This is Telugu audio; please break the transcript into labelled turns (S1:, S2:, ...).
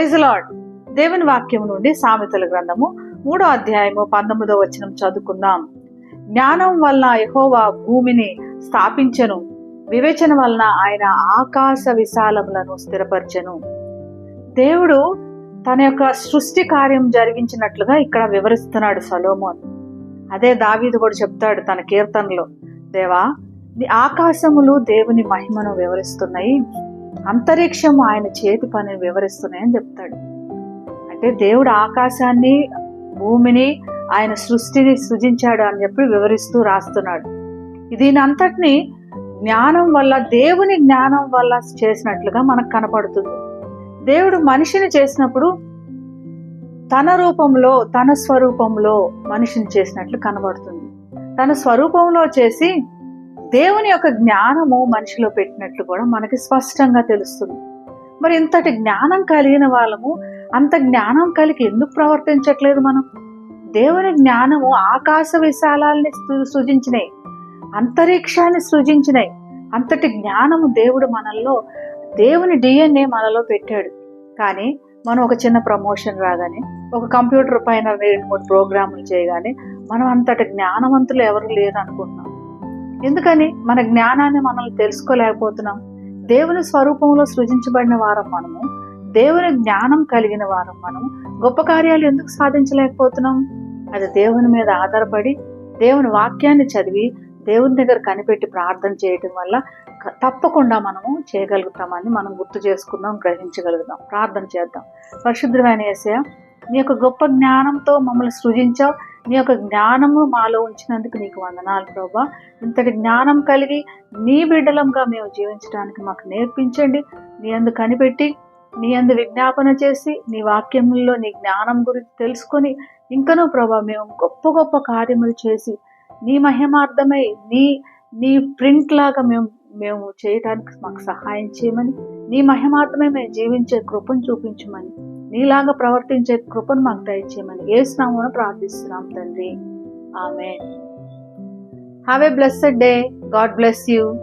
S1: ప్రైజ్ లాడ్ దేవుని వాక్యం నుండి సామెతల గ్రంథము మూడో అధ్యాయము పంతొమ్మిదో వచనం చదువుకుందాం. జ్ఞానం వలన యహోవా భూమిని స్థాపించను. వివేచన వలన ఆయన ఆకాశ విశాలములను స్థిరపరచను. దేవుడు తన యొక్క సృష్టి కార్యం జరిగించినట్లుగా ఇక్కడ వివరిస్తున్నాడు సలోమోన్. అదే దావీదు కూడా చెప్తాడు తన కీర్తనలో. దేవా ఆకాశములు దేవుని మహిమను వివరిస్తున్నాయి. అంతరిక్షం ఆయన చేతి పనిని వివరిస్తున్నాయని చెప్తాడు. అంటే దేవుడు ఆకాశాన్ని భూమిని ఆయన సృష్టిని సృజించాడు అని చెప్పి వివరిస్తూ రాస్తున్నాడు. దీని అంతటిని జ్ఞానం వల్ల దేవుని జ్ఞానం వల్ల చేసినట్లుగా మనకు కనపడుతుంది. దేవుడు మనిషిని చేసినప్పుడు తన రూపంలో తన స్వరూపంలో మనిషిని చేసినట్లు కనబడుతుంది. తన స్వరూపంలో చేసి దేవుని యొక్క జ్ఞానము మనిషిలో పెట్టినట్లు కూడా మనకి స్పష్టంగా తెలుస్తుంది. మరి ఇంతటి జ్ఞానం కలిగిన వాళ్ళము అంత జ్ఞానం కలిగి ఎందుకు ప్రవర్తించట్లేదు మనం? దేవుని జ్ఞానము ఆకాశ విశాలాల్ని సృజించినాయి. అంతరిక్షాన్ని సృజించినాయి. అంతటి జ్ఞానము దేవుడు మనల్లో దేవుని డిఎన్ఏ మనలో పెట్టాడు. కానీ మనం ఒక చిన్న ప్రమోషన్ రాగానే ఒక కంప్యూటర్ పైన రెండు మూడు ప్రోగ్రాములు చేయగానే మనం అంతటి జ్ఞానవంతులు ఎవరు లేరు అనుకుంటున్నాం ఎందుకని మన జ్ఞానాన్ని మనల్ని తెలుసుకోలేకపోతున్నాం? దేవుని స్వరూపంలో సృజించబడిన వారం మనము. దేవుని జ్ఞానం కలిగిన వారం మనం గొప్ప కార్యాలు ఎందుకు సాధించలేకపోతున్నాం? అది దేవుని మీద ఆధారపడి దేవుని వాక్యాన్ని చదివి దేవుని దగ్గర కనిపెట్టి ప్రార్థన చేయటం వల్ల తప్పకుండా మనము చేయగలుగుతామని మనం గుర్తు చేసుకుందాం గ్రహించగలుగుతాం ప్రార్థన చేద్దాం. పరిశుద్ధమైన ఏసయ నీ యొక్క గొప్ప జ్ఞానంతో మమ్మల్ని సృజించావు. నీ యొక్క జ్ఞానము మాలో ఉంచినందుకు నీకు వందనాలు ప్రభా. ఇంతటి జ్ఞానం కలిగి నీ బిడ్డలంగా మేము జీవించడానికి మాకు నేర్పించండి. నీ అందు కనిపెట్టి నీ అందు విజ్ఞాపన చేసి నీ వాక్యముల్లో నీ జ్ఞానం గురించి తెలుసుకొని ఇంకనూ ప్రభా మేము గొప్ప గొప్ప కార్యములు చేసి నీ మహిమార్థమై నీ నీ ప్రింట్ లాగా మేము మేము చేయడానికి మాకు సహాయం చేయమని నీ మహిమార్థమే మేము జీవించే కృపను చూపించమని నీలాగా ప్రవర్తించే కృపను మాకు దయచేయమని ఏసునామను ప్రార్థిస్తున్నాం తండ్రి. ఆమె have a blessed day God bless you